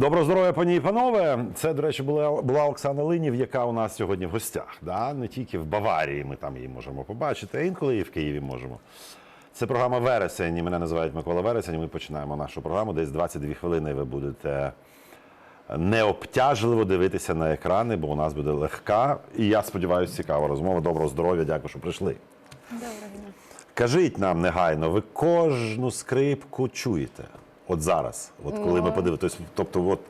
Доброго здоров'я, пані і панове. Це, до речі, була, була Оксана Линів, яка у нас сьогодні в гостях. Да? Не тільки в Баварії ми там її можемо побачити, а інколи і в Києві можемо. Це програма Вересень. і Мене називають Микола Вересень. і Ми починаємо нашу програму. Десь 22 хвилини ви будете необтяжливо дивитися на екрани, бо у нас буде легка і я сподіваюся, цікава розмова. Доброго здоров'я, дякую, що прийшли. Доброго дня. Кажіть нам негайно, ви кожну скрипку чуєте? От зараз, от коли ми подивимося. Тобто, от,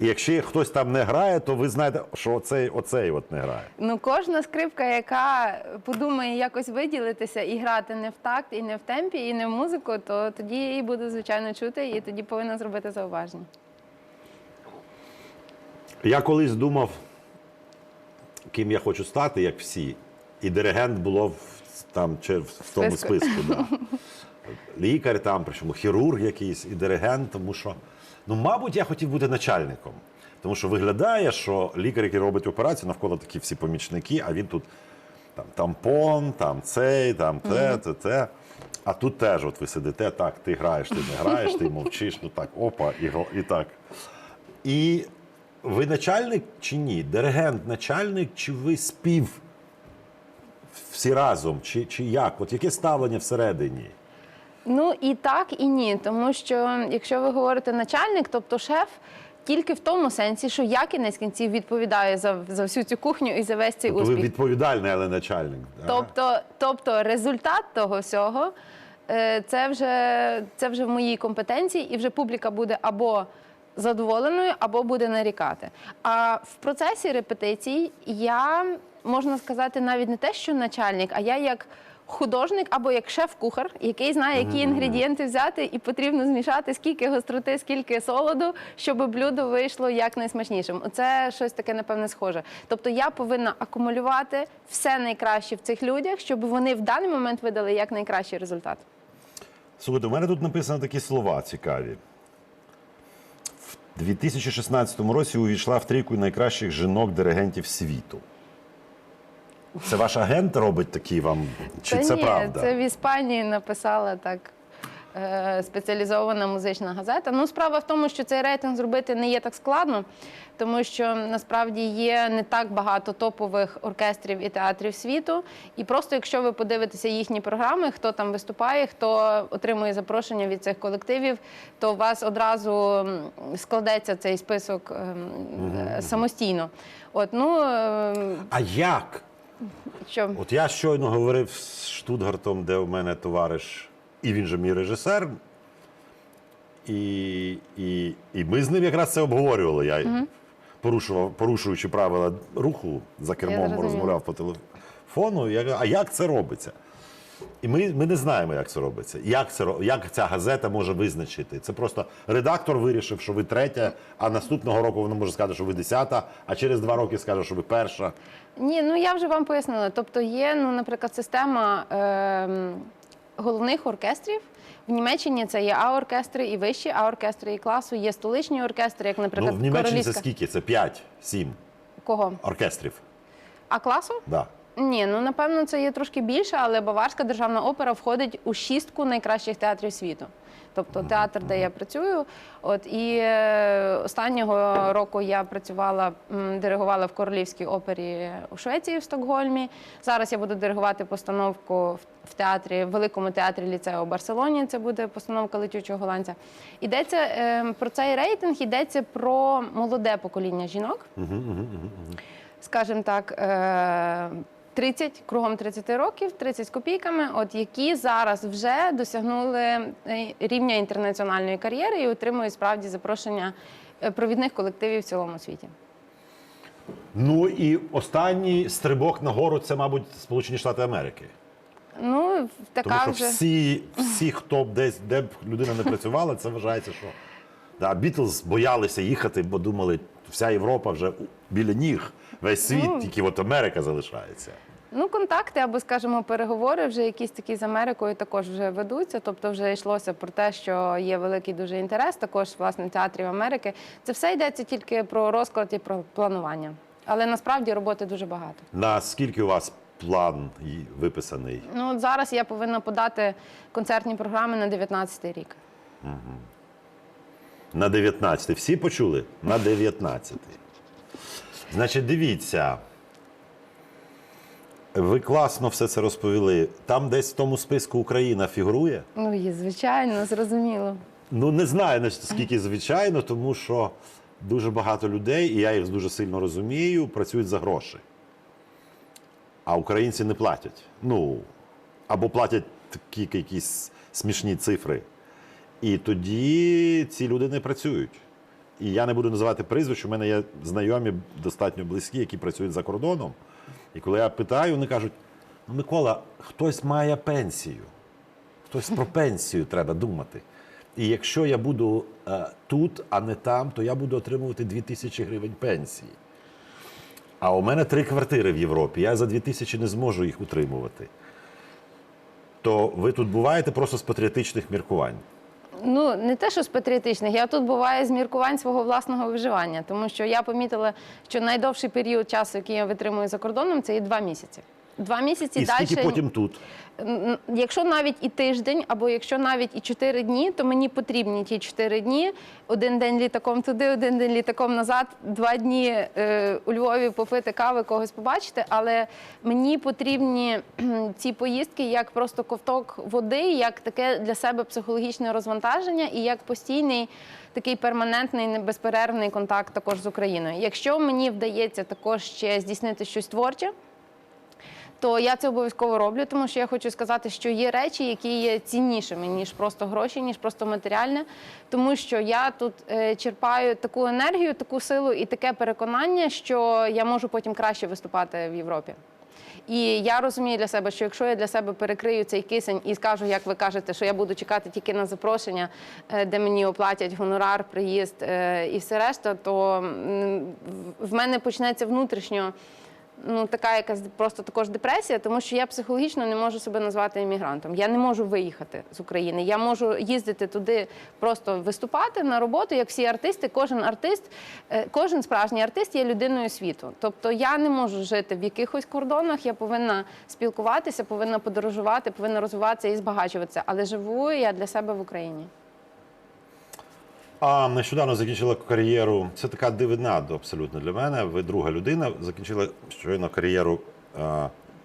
і якщо хтось там не грає, то ви знаєте, що оцей, оцей от не грає. Ну, кожна скрипка, яка подумає якось виділитися і грати не в такт, і не в темпі, і не в музику, то тоді її буду звичайно чути, і тоді повинна зробити зауваження. Я колись думав, ким я хочу стати, як всі, і диригент було в, там, чи в тому Списку. списку. Да. Лікар там, причому хірург якийсь і диригент, тому що, ну, мабуть, я хотів бути начальником. Тому що виглядає, що лікар, який робить операцію, навколо такі всі помічники, а він тут там тампон, там цей, там те, те, те. А тут теж, от ви сидите, так, ти граєш, ти не граєш, ти мовчиш, ну так, опа, і, і так. І ви начальник чи ні? Диригент начальник, чи ви спів всі разом, чи, чи як? От яке ставлення всередині? Ну і так, і ні. Тому що якщо ви говорите начальник, тобто шеф. Тільки в тому сенсі, що я кінець кінців відповідаю за, за всю цю кухню і за весь цей Тобто ви відповідальний, але начальник. Тобто, тобто результат того всього е, це вже, це вже в моїй компетенції, і вже публіка буде або задоволеною, або буде нарікати. А в процесі репетицій я можна сказати навіть не те, що начальник, а я як. Художник або як шеф-кухар, який знає, які інгредієнти взяти, і потрібно змішати скільки гостроти, скільки солоду, щоб блюдо вийшло як найсмачнішим. Оце щось таке, напевне, схоже. Тобто я повинна акумулювати все найкраще в цих людях, щоб вони в даний момент видали як найкращий результат. Слухайте, у мене тут написано такі слова цікаві. В 2016 році увійшла в трійку найкращих жінок-диригентів світу. Це ваш агент робить такі вам? Чи Та це ні, правда? це в Іспанії написала так. е, Спеціалізована музична газета. Ну, справа в тому, що цей рейтинг зробити не є так складно, тому що насправді є не так багато топових оркестрів і театрів світу. І просто якщо ви подивитеся їхні програми, хто там виступає, хто отримує запрошення від цих колективів, то у вас одразу складеться цей список е, самостійно. От ну ем, А як? Що От я щойно говорив з Штутгартом, де у мене товариш, і він же мій режисер. І, і, і ми з ним якраз це обговорювали. Я порушував, порушуючи правила руху за кермом, розмовляв по телефону. Я кажу, а як це робиться? І ми, ми не знаємо, як це робиться. Як, це, як ця газета може визначити? Це просто редактор вирішив, що ви третя, а наступного року вона може сказати, що ви десята, а через два роки скаже, що ви перша. Ні, ну я вже вам пояснила. Тобто є, ну, наприклад, система ем, головних оркестрів. В Німеччині це є А-оркестри і вищі А-оркестри і класу, є столичні оркестри, як, наприклад, ну, в Німеччині королівська. це скільки? Це 5, 7 Кого? оркестрів. А класу? Да. Ні, ну напевно це є трошки більше, але Баварська державна опера входить у шістку найкращих театрів світу. Тобто театр, де я працюю. От і е, останнього року я працювала, диригувала в королівській опері у Швеції в Стокгольмі. Зараз я буду диригувати постановку в- театрі, в великому театрі ліцею у Барселоні. Це буде постановка летючого голландця. Йдеться е, про цей рейтинг, йдеться про молоде покоління жінок скажімо так, е, 30, кругом 30 років, 30 з копійками, от які зараз вже досягнули е, рівня інтернаціональної кар'єри і отримують справді запрошення е, провідних колективів в цілому світі. Ну і останній стрибок нагору це, мабуть, Сполучені Штати Америки. Ну, така Тому що вже всі, всі, хто б десь, де б людина не працювала, це вважається, що да, Бітлз боялися їхати, бо думали, вся Європа вже біля ніг, весь світ, тільки от Америка залишається. ну контакти або, скажімо, переговори вже якісь такі з Америкою також вже ведуться. Тобто, вже йшлося про те, що є великий дуже інтерес, також власне театрів Америки. Це все йдеться тільки про розклад і про планування. Але насправді роботи дуже багато. Наскільки у вас план виписаний? Ну от зараз я повинна подати концертні програми на 19 рік. На 19. Всі почули? На 19. Значить, дивіться. Ви класно все це розповіли. Там десь в тому списку Україна фігурує. Ну, є, звичайно, зрозуміло. Ну, не знаю наскільки звичайно, тому що дуже багато людей, і я їх дуже сильно розумію, працюють за гроші. А українці не платять. Ну, або платять такі якісь смішні цифри. І тоді ці люди не працюють. І я не буду називати прізвищ, у мене є знайомі достатньо близькі, які працюють за кордоном. І коли я питаю, вони кажуть: ну, Микола, хтось має пенсію. Хтось про пенсію треба думати. І якщо я буду е, тут, а не там, то я буду отримувати 2 тисячі гривень пенсії. А у мене три квартири в Європі. Я за 2 тисячі не зможу їх утримувати. То ви тут буваєте просто з патріотичних міркувань. Ну, не те, що з патріотичних, я тут буваю з міркувань свого власного виживання, тому що я помітила, що найдовший період часу, який я витримую за кордоном, це є два місяці. Два місяці І далі. скільки потім тут? Якщо навіть і тиждень, або якщо навіть і чотири дні, то мені потрібні ті чотири дні. Один день літаком туди, один день літаком назад, два дні е, у Львові попити кави, когось побачити. Але мені потрібні ці поїздки як просто ковток води, як таке для себе психологічне розвантаження і як постійний. Такий перманентний безперервний контакт також з Україною. Якщо мені вдається також ще здійснити щось творче, то я це обов'язково роблю, тому що я хочу сказати, що є речі, які є ціннішими ніж просто гроші, ніж просто матеріальне. Тому що я тут е, черпаю таку енергію, таку силу і таке переконання, що я можу потім краще виступати в Європі. І я розумію для себе, що якщо я для себе перекрию цей кисень і скажу, як ви кажете, що я буду чекати тільки на запрошення, е, де мені оплатять гонорар, приїзд е, і все решта, то в- в мене почнеться внутрішньо ну, така якась просто також депресія, тому що я психологічно не можу себе назвати іммігрантом. Я не можу виїхати з України. Я можу їздити туди, просто виступати на роботу, як всі артисти. Кожен артист, е, кожен справжній артист є людиною світу. Тобто я не можу жити в якихось кордонах. Я повинна спілкуватися, повинна подорожувати, повинна розвиватися і збагачуватися. Але живу я для себе в Україні. А нещодавно закінчила кар'єру. Це така дивина абсолютно для мене. Ви друга людина. Закінчила щойно кар'єру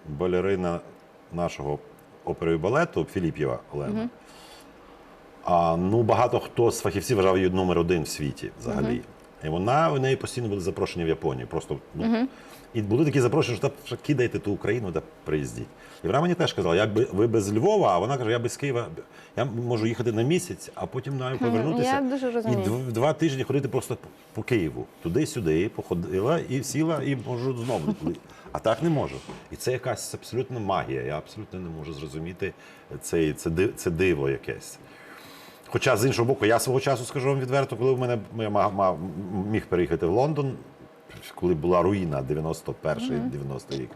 балерина нашого опери і балету Філіп'єва Олена. А, ну, багато хто з фахівців вважав її номер один в світі взагалі. І вона у неї постійно були запрошення в Японію. Просто ну, і були такі запрошення, що та кидайте ту Україну та приїздіть. І вона мені теж казала, як би ви без Львова, а вона каже, я без Києва. Я можу їхати на місяць, а потім навіть повернутися. Я дуже розумію. І дв- два тижні ходити просто по- Києву. Туди-сюди, походила і сіла, і можу знову. туди. А так не можу. І це якась абсолютно магія. Я абсолютно не можу зрозуміти цей, це, ди- це диво якесь. Хоча, з іншого боку, я свого часу скажу вам відверто, коли в мене я мав, мав- міг переїхати в Лондон, коли була руїна 91-й, 90-й рік.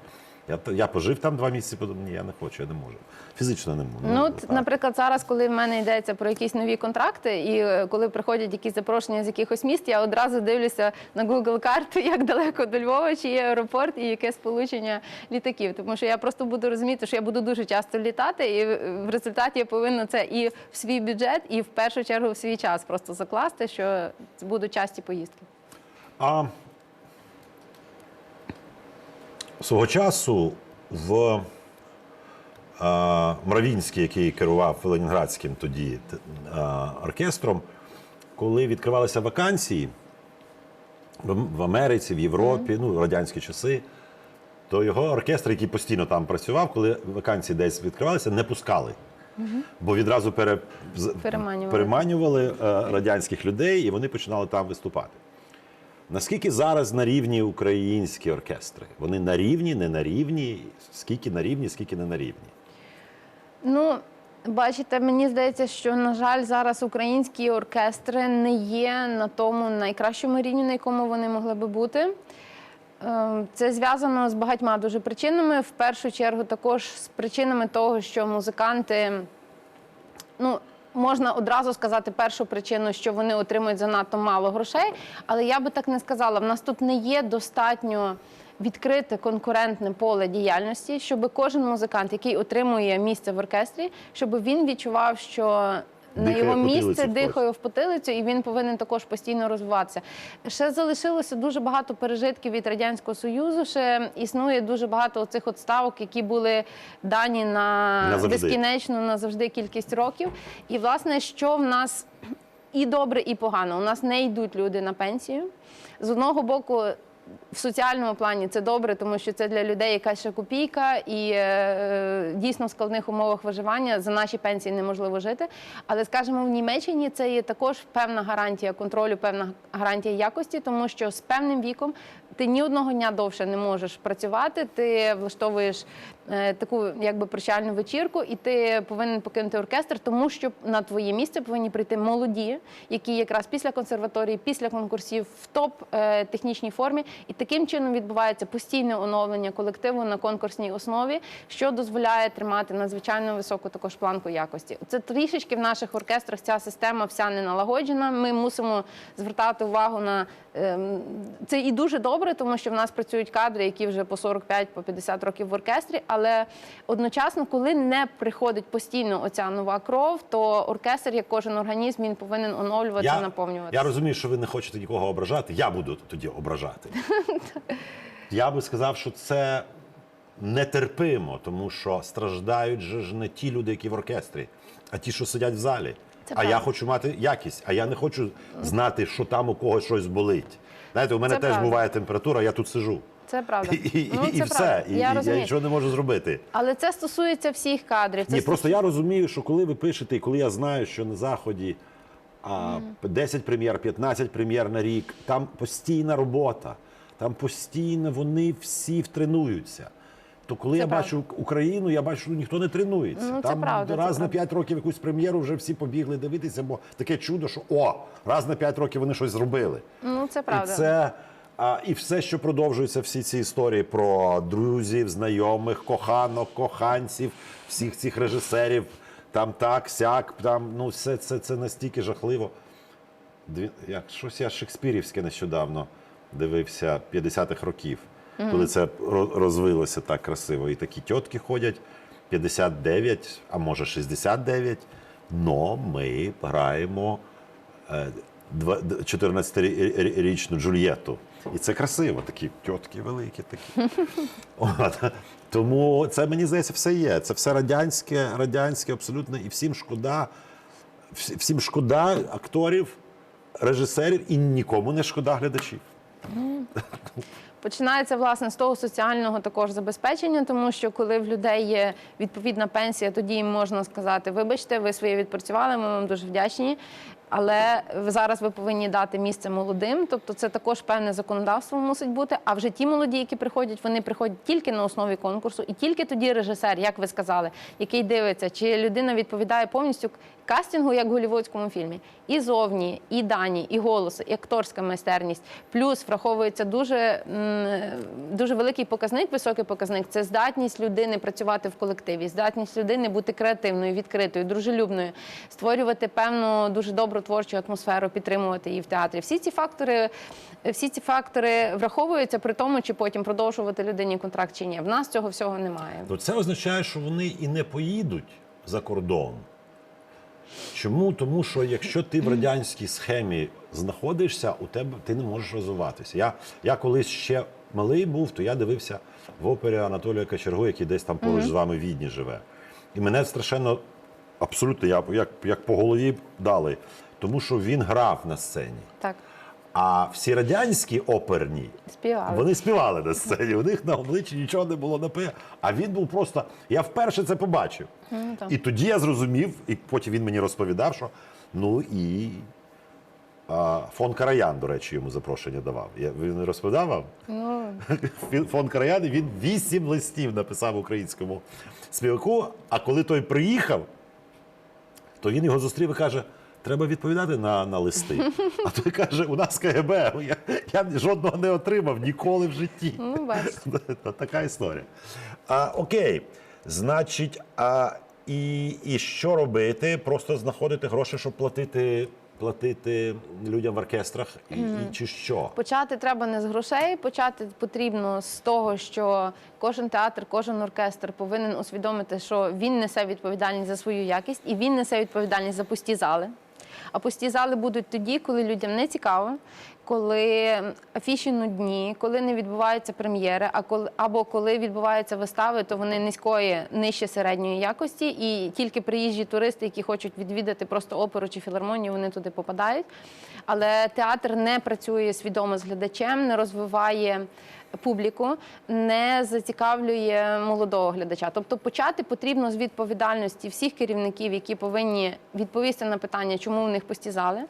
Я, я пожив там два місяці, подумав, ні, я не хочу, я не можу. Фізично не можу. Ну, от, так. наприклад, зараз, коли в мене йдеться про якісь нові контракти, і е, коли приходять якісь запрошення з якихось міст, я одразу дивлюся на Google карту, як далеко до Львова, чи є аеропорт і яке сполучення літаків. Тому що я просто буду розуміти, що я буду дуже часто літати, і в- в результаті я повинна це і в свій бюджет, і в першу чергу в свій час просто закласти, що будуть часті поїздки. А свого часу в а, Мравінський, який керував Ленінградським тоді а, оркестром, коли відкривалися вакансії в, Америці, в Європі, ну, радянські часи, то його оркестр, який постійно там працював, коли вакансії десь відкривалися, не пускали. Бо відразу пере, Переманювали. переманювали е, радянських людей, і вони починали там виступати. Наскільки зараз на рівні українські оркестри? Вони на рівні, не на рівні? Скільки на рівні, скільки не на рівні? Ну, бачите, мені здається, що на жаль, зараз українські оркестри не є на тому найкращому рівні, на якому вони могли би бути. Е, Це зв'язано з багатьма дуже причинами. В першу чергу, також з причинами того, що музиканти, ну. Можна одразу сказати першу причину, що вони отримують занадто мало грошей, але я би так не сказала. В нас тут не є достатньо відкрите конкурентне поле діяльності, щоб кожен музикант, який отримує місце в оркестрі, щоб він відчував, що на його місце дихає в потилицю, і він повинен також постійно розвиватися. Ще залишилося дуже багато пережитків від радянського союзу. Ще існує дуже багато цих от ставок, які були дані на Назавжди. безкінечну назавжди кількість років. І власне, що в нас і добре, і погано. У нас не йдуть люди на пенсію. З одного боку. В соціальному плані це добре, тому що це для людей якась ще копійка, і е, дійсно в складних умовах виживання за наші пенсії неможливо жити. Але скажімо, в Німеччині це є також певна гарантія контролю, певна гарантія якості, тому що з певним віком ти ні одного дня довше не можеш працювати. Ти влаштовуєш е, таку якби прощальну вечірку, і ти повинен покинути оркестр, тому що на твоє місце повинні прийти молоді, які якраз після консерваторії, після конкурсів в топ е, технічній формі, і таким чином відбувається постійне оновлення колективу на конкурсній основі, що дозволяє тримати надзвичайно високу також планку якості. Це трішечки в наших оркестрах ця система вся не налагоджена. Ми мусимо звертати увагу на це і дуже добре, тому що в нас працюють кадри, які вже по 45 по 50 років в оркестрі. Але одночасно, коли не приходить постійно оця нова кров, то оркестр, як кожен організм, він повинен оновлюватися, наповнюватися. Я розумію, що ви не хочете нікого ображати. Я буду тоді ображати. Я би сказав, що це нетерпимо, тому що страждають ж не ті люди, які в оркестрі, а ті, що сидять в залі. Це а я хочу мати якість, а я не хочу знати, що там у когось щось болить. Знаєте, у мене Це теж правда. буває температура, я тут сиджу. Це правда. І, і, Ну, і це все. правда. І, я і я нічого не можу зробити. Але це стосується всіх кадрів. Це Ні, стосується- просто я розумію, що коли ви пишете, і коли я знаю, що на заході а, 10 прем'єр, 15 прем'єр на рік, там постійна робота, там постійно вони всі тренуються. То коли Це я правда. бачу Україну, я бачу, що ніхто не тренується. Ну, там правда, раз на правда. 5 років якусь прем'єру вже всі побігли дивитися, бо таке чудо, що о, раз на 5 років вони щось зробили. Ну це правда. І це а, і все, що продовжується, всі ці історії про друзів, знайомих, коханок, коханців, всіх цих режисерів, там так, сяк, там ну все це, це настільки жахливо. Дві, як щось я шекспірівське нещодавно дивився 50-х років, коли це розвилося так красиво. І такі тітки ходять 59, а може 69, но ми граємо е, два- д- 14-річну Джульєту. І це красиво, такі тітки великі такі. От. Тому це мені здається, все є. Це все радянське, радянське абсолютно, і всім шкода, всім шкода акторів, режисерів і нікому не шкода глядачів. Починається власне з того соціального також забезпечення, тому що коли в людей є відповідна пенсія, тоді їм можна сказати: вибачте, ви своє відпрацювали, ми вам дуже вдячні. Але зараз ви повинні дати місце молодим, тобто це також певне законодавство мусить бути. А вже ті молоді, які приходять, вони приходять тільки на основі конкурсу, і тільки тоді режисер, як ви сказали, який дивиться, чи людина відповідає повністю кастингу, як в голівудському фільмі, і зовні, і дані, і голос, і акторська майстерність. Плюс враховується дуже, дуже великий показник, високий показник це здатність людини працювати в колективі, здатність людини бути креативною, відкритою, дружелюбною, створювати певну дуже добру творчу атмосферу, підтримувати її в театрі. Всі ці фактори, всі ці фактори враховуються при тому, чи потім продовжувати людині контракт чи ні. В нас цього всього немає. То це означає, що вони і не поїдуть за кордон. Чому? Тому що якщо ти в радянській схемі знаходишся, у тебе ти не можеш розвиватися. Я, я колись ще малий був, то я дивився в опері Анатолія Кочергу, який десь там поруч з вами в Відні живе. І мене страшенно абсолютно я, як, як по голові дали, тому що він грав на сцені. Так, А всі радянські оперні співали. вони співали на сцені. У них на обличчі нічого не було написано. А він був просто. Я вперше це побачив. так. і тоді я зрозумів, і потім він мені розповідав, що ну і а, фон Караян, до речі, йому запрошення давав. Я, він не розповідав вам? Він- Фон Караян він вісім листів написав українському співаку. А коли той приїхав, то він його зустрів і каже. Треба відповідати на, на листи. А той каже: у нас КГБ. Я, я жодного не отримав ніколи в житті. ну бачите. Така історія. А, окей. Значить, а, і, і що робити? Просто знаходити гроші, щоб платити платити людям в оркестрах, і, і чи що? Почати треба не з грошей, почати потрібно з того, що кожен театр, кожен оркестр повинен усвідомити, що він несе відповідальність за свою якість і він несе відповідальність за пусті зали. А пусті зали будуть тоді, коли людям не цікаво, коли афіші нудні, коли не відбуваються прем'єри, а коли або коли відбуваються вистави, то вони низької, нижче середньої якості, і тільки приїжджі туристи, які хочуть відвідати просто оперу чи філармонію, вони туди попадають. Але театр не працює свідомо з глядачем, не розвиває публіку, не зацікавлює молодого глядача. Тобто почати потрібно з відповідальності всіх керівників, які повинні відповісти на питання, чому в них постізали.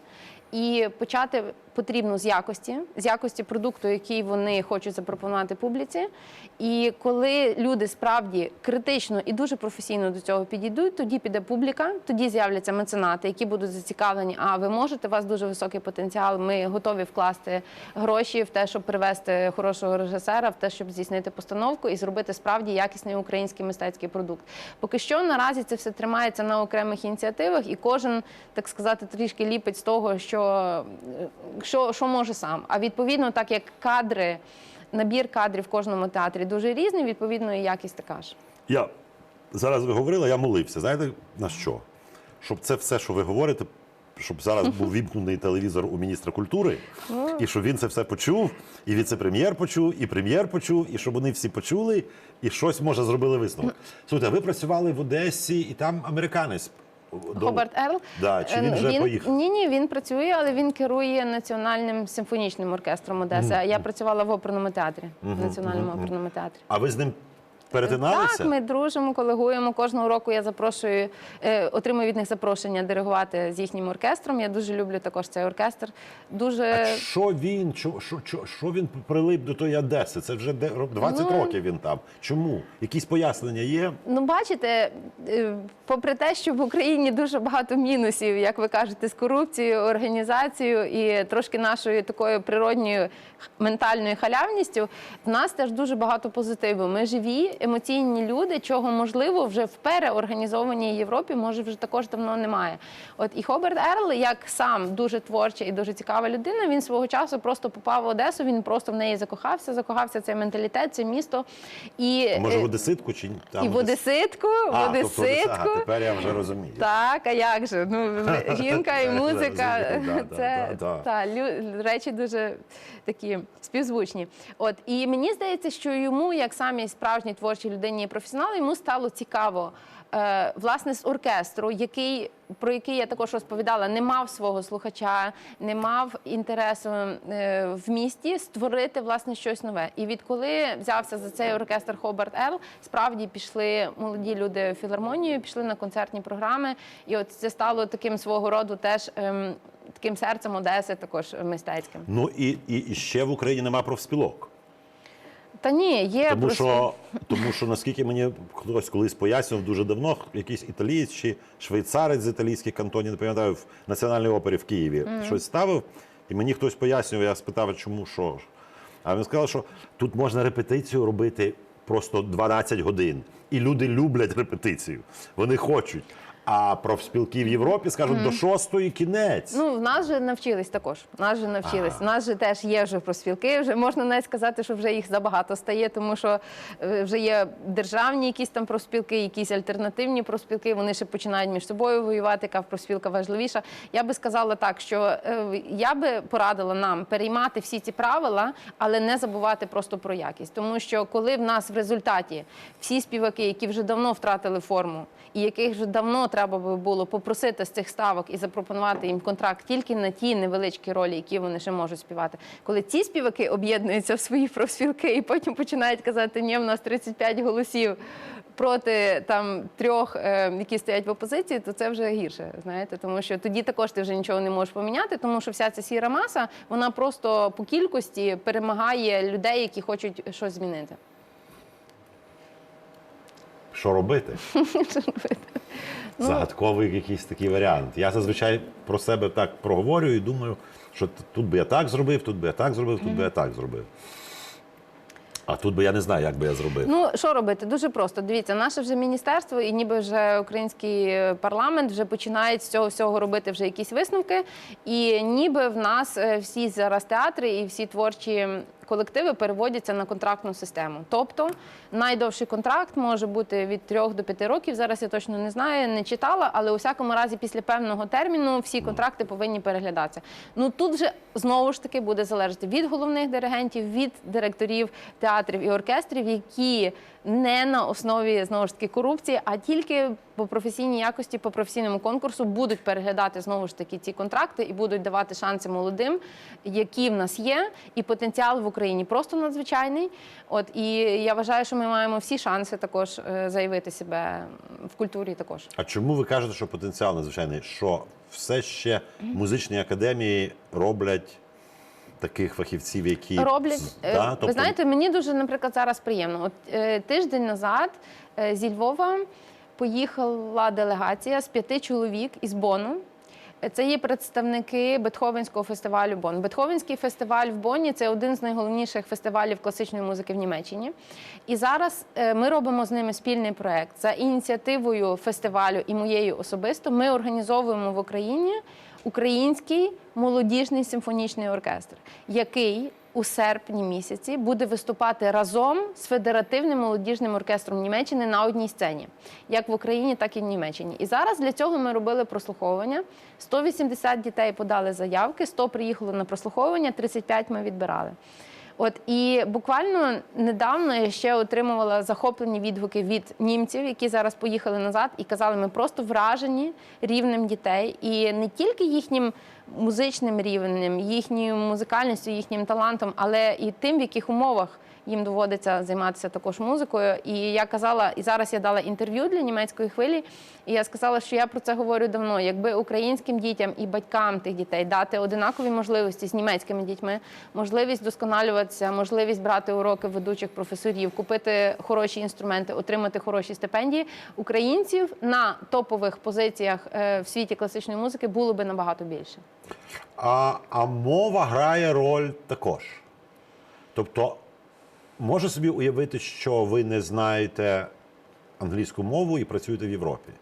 І почати потрібно з якості, з якості продукту, який вони хочуть запропонувати публіці. І коли люди справді критично і дуже професійно до цього підійдуть, тоді піде публіка, тоді з'являться меценати, які будуть зацікавлені. А ви можете, у вас дуже високий потенціал. Ми готові вкласти гроші в те, щоб привести хорошого режисера, в те, щоб здійснити постановку і зробити справді якісний український мистецький продукт. Поки що наразі це все тримається на окремих ініціативах, і кожен, так сказати, трішки ліпить з того, що, що, що може сам. А відповідно, так як кадри, набір кадрів в кожному театрі дуже різний, відповідно, і якість така ж. Я зараз ви говорили, я молився. Знаєте на що? Щоб це все, що ви говорите, щоб зараз був вімкнений телевізор у міністра культури, і щоб він це все почув, і віце-прем'єр почув, і прем'єр почув, і щоб вони всі почули, і щось може зробили висновок. Слухайте, ви працювали в Одесі, і там американець. Хобарт Ерл. Да, чи він вже він, поїхав? Ні, ні, він працює, але він керує національним симфонічним оркестром Одеси. А я працювала в оперному театрі, в національному оперному театрі. А ви з ним перетиналися? Так, ми дружимо, колегуємо. Кожного року я запрошую, е, отримую від них запрошення диригувати з їхнім оркестром. Я дуже люблю також цей оркестр. Дуже А що він, що, що, що, що він прилип до тої Одеси? Це вже де- 20 Ну, років він там. Чому? Якісь пояснення є? Ну, бачите, е, попри те, що в Україні дуже багато мінусів, як ви кажете, з корупцією, організацією і трошки нашою такою природньою х- ментальною халявністю, в нас теж дуже багато позитиву. Ми живі, емоційні люди, чого можливо вже в переорганізованій Європі, може вже також давно немає. От і Хоберт Ерл, як сам дуже творча і дуже цікава людина, він свого часу просто попав в Одесу. Він просто в неї закохався, закохався цей менталітет, це місто. І Може, е, в Одеситку чи? Там і в Одеситку, в А, тобто Одеса. Одеситку. Ага, тепер я вже розумію. Так, а як же? Ну, жінка і музика це та, речі дуже такі співзвучні. От і мені здається, що йому, як самій справжній творчій людині і професіоналу, йому стало цікаво. е, Власне, з оркестру, який про який я також розповідала, не мав свого слухача, не мав інтересу е, в місті створити власне щось нове. І відколи взявся за цей оркестр Хобарт Ерл, справді пішли молоді люди в філармонію, пішли на концертні програми, і от це стало таким свого роду теж. ем, Таким серцем Одеси, також мистецьким. Ну і, і, і ще в Україні нема профспілок. Та ні, є Тому просто- що, тому що наскільки мені хтось колись пояснював дуже давно, якийсь італієць чи швейцарець з італійських кантонів, не пам'ятаю, в Національній опері в Києві щось ставив, і мені хтось пояснював, я спитав, чому що. А він сказав, що тут можна репетицію робити просто 12 годин. І люди люблять репетицію. Вони хочуть. А профспілки в Європі скажуть до шостої кінець. Ну, в нас же навчились також. Нас же навчились. Нас же теж є вже профспілки. Вже можна навіть сказати, що вже їх забагато стає, тому що е, вже є державні якісь там профспілки, якісь альтернативні профспілки. Вони ще починають між собою воювати. Яка профспілка важливіша. Я би сказала так, що е, я би порадила нам переймати всі ці правила, але не забувати просто про якість. Тому що коли в нас в результаті всі співаки, які вже давно втратили форму, і яких вже давно треба би було попросити з цих ставок і запропонувати їм контракт тільки на ті невеличкі ролі, які вони ще можуть співати. Коли ці співаки об'єднуються в свої профспілки і потім починають казати, ні, в нас 35 голосів. Проти там трьох, е, які стоять в опозиції, то це вже гірше, знаєте, тому що тоді також ти вже нічого не можеш поміняти, тому що вся ця сіра маса вона просто по кількості перемагає людей, які хочуть щось змінити. Що робити? Ну, Загадковий якийсь такий варіант. Я зазвичай про себе так проговорю і думаю, що тут би я так зробив, тут би я так зробив, тут би я так зробив. А тут би я не знаю, як би я зробив. Ну що робити? Дуже просто. Дивіться, наше вже міністерство і ніби вже український е, парламент вже починають з цього всього робити вже якісь висновки. І ніби в нас е, всі зараз театри і всі творчі колективи переводяться на контрактну систему. Тобто найдовший контракт може бути від 3 до 5 років. Зараз я точно не знаю, не читала, але у всякому разі, після певного терміну всі контракти повинні переглядатися. Ну тут вже знову ж таки буде залежати від головних диригентів, від директорів театрів і оркестрів, які не на основі знову ж таки корупції, а тільки по професійній якості, по професійному конкурсу будуть переглядати знову ж таки ці контракти і будуть давати шанси молодим, які в нас є, і потенціал в Україні просто надзвичайний. От і я вважаю, що ми маємо всі шанси також е, заявити себе в культурі. Також А чому ви кажете, що потенціал надзвичайний? Що все ще музичні академії роблять таких фахівців, які роблять. Е, да, Ви тобто- знаєте, мені дуже, наприклад, зараз приємно. От е, тиждень назад е, зі Львова поїхала делегація з п'яти чоловік із Бону. Це є представники Бетховенського фестивалю Бон. Бетховенський фестиваль в Бонні це один з найголовніших фестивалів класичної музики в Німеччині. І зараз е, ми робимо з ними спільний проект за ініціативою фестивалю і моєю особисто. Ми організовуємо в Україні український молодіжний симфонічний оркестр, який у серпні місяці буде виступати разом з федеративним молодіжним оркестром Німеччини на одній сцені, як в Україні, так і в Німеччині. І зараз для цього ми робили прослуховування. 180 дітей подали заявки, 100 приїхало на прослуховування, 35 ми відбирали. От і буквально недавно я ще отримувала захоплені відгуки від німців, які зараз поїхали назад, і казали, ми просто вражені рівнем дітей, і не тільки їхнім музичним рівнем, їхньою музикальністю, їхнім талантом, але і тим, в яких умовах їм доводиться займатися також музикою. І я казала, і зараз я дала інтерв'ю для німецької хвилі, і я сказала, що я про це говорю давно. Якби українським дітям і батькам тих дітей дати одинакові можливості з німецькими дітьми, можливість досконалюватися, можливість брати уроки ведучих професорів, купити хороші інструменти, отримати хороші стипендії, українців на топових позиціях е, в світі класичної музики було би набагато більше. А, а мова грає роль також. Тобто, можу собі уявити, що ви не знаєте англійську мову і працюєте в Європі.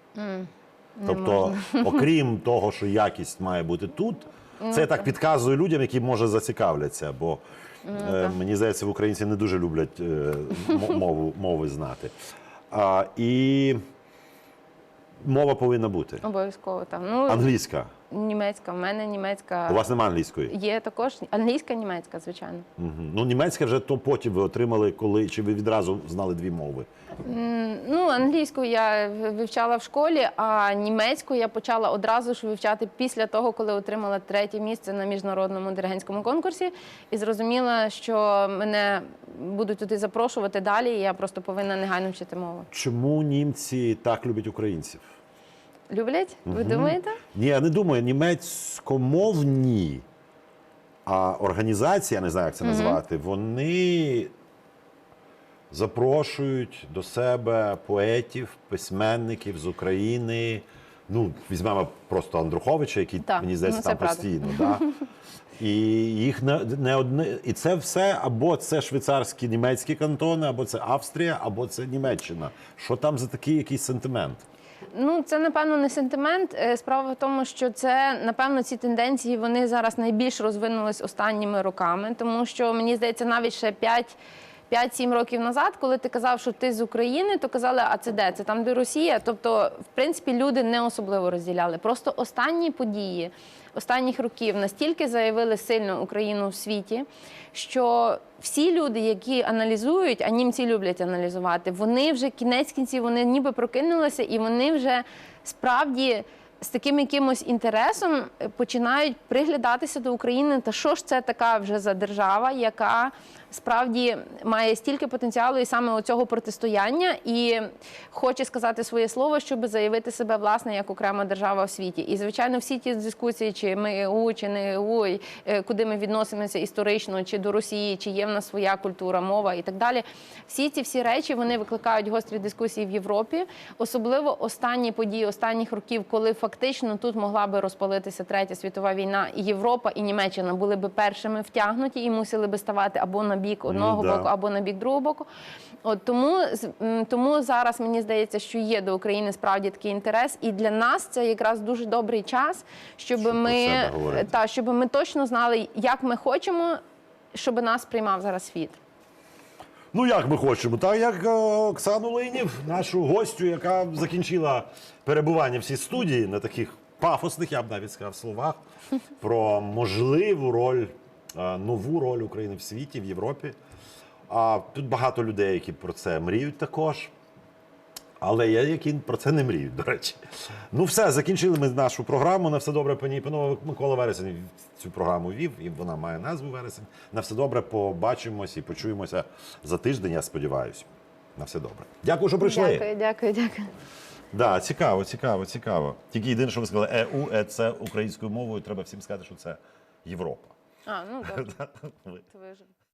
тобто, окрім того, що якість має бути тут, Ну, це я так підказую людям, які може зацікавляться. Бо Ну, е, мені здається, в українці не дуже люблять е, мову, мови знати. А, і мова повинна бути. Обов'язково там. Ну Англійська. Німецька, в мене німецька У вас немає англійської. є також англійська, німецька, звичайно. Мгм. Ну, німецька вже то потім ви отримали, коли чи ви відразу знали дві мови. Ну, англійську я вивчала в школі, а німецьку я почала одразу ж вивчати після того, коли отримала третє місце на міжнародному диригентському конкурсі, і зрозуміла, що мене будуть туди запрошувати далі. і Я просто повинна негайно вчити мову. Чому німці так люблять українців? Люблять? Ви думаєте? Ні, я не думаю, німецькомовні а організації, я не знаю, як це назвати, вони запрошують до себе поетів, письменників з України. Ну, візьмемо просто Андруховича, який, Так, мені здається, ну, там правда. постійно. Да? І їх не, не одне, і це все або це швейцарські німецькі кантони, або це Австрія, або це Німеччина. Що там за такий якийсь сентимент? Ну, це напевно не сентимент. Е, Справа в тому, що це напевно ці тенденції вони зараз найбільш розвинулись останніми роками, тому що мені здається, навіть ще 5 5-7 років назад, коли ти казав, що ти з України, то казали, а це де? Це там, де Росія. Тобто, в принципі, люди не особливо розділяли. Просто останні події останніх років настільки заявили сильно Україну в світі, що всі люди, які аналізують, а німці люблять аналізувати, вони вже кінець кінців вони ніби прокинулися, і вони вже справді. З таким якимось інтересом е, починають приглядатися до України, та що ж це така вже за держава, яка справді має стільки потенціалу і саме оцього протистояння, і хоче сказати своє слово, щоб заявити себе власне як окрема держава в світі. І звичайно, всі ті дискусії, чи ми ЕУ, чи не ЕУ, е, куди ми відносимося історично, чи до Росії, чи є в нас своя культура, мова і так далі. Всі ці всі речі вони викликають гострі дискусії в Європі, особливо останні події останніх років, коли фактично тут могла би розпалитися третя світова війна, і Європа і Німеччина були би першими втягнуті і мусили би ставати або на бік одного да. боку або на бік другого боку. От тому, тому зараз мені здається, що є до України справді такий інтерес, і для нас це якраз дуже добрий час, щоб, Щоб ми та щоб ми точно знали, як ми хочемо, щоб нас приймав зараз світ. Ну як ми хочемо, так як е, Оксану Лейнів, нашу гостю, яка закінчила перебування в цій студії на таких пафосних, я б навіть сказав, словах про можливу роль, нову роль України в світі, в Європі. А тут багато людей, які про це мріють також. Але є, які про це не мріють, до речі. Ну, все, закінчили ми нашу програму. На все добре, пані панове. Микола Вересень цю програму вів, і вона має назву Вересень. На все добре, побачимось і почуємося за тиждень, я сподіваюся. На все добре. Дякую, що прийшли. Дякую, дякую, дякую. Да, цікаво, цікаво, цікаво. Тільки єдине, що ви сказали, ЕУ, е, це українською мовою. Треба всім сказати, що це Європа. А, ну добре. Ви- Це ви вже